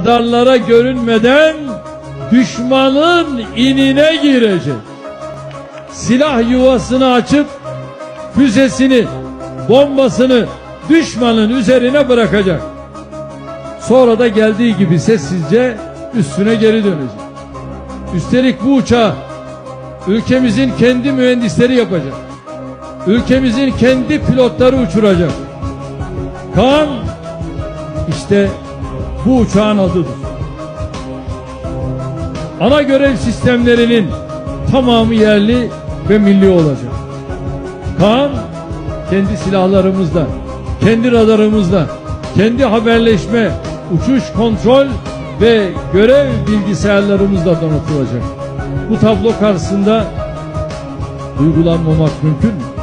radarlara görünmeden düşmanın inine girecek. Silah yuvasını açıp füzesini, bombasını düşmanın üzerine bırakacak. Sonra da geldiği gibi sessizce üstüne geri dönecek. Üstelik bu uçağı ülkemizin kendi mühendisleri yapacak. Ülkemizin kendi pilotları uçuracak. Kaan işte bu uçağın adıdır. Ana görev sistemlerinin tamamı yerli ve milli olacak. Kaan kendi silahlarımızla, kendi radarımızla, kendi haberleşme, uçuş kontrol ve görev bilgisayarlarımızla donatılacak. Bu tablo karşısında duygulanmamak mümkün mü?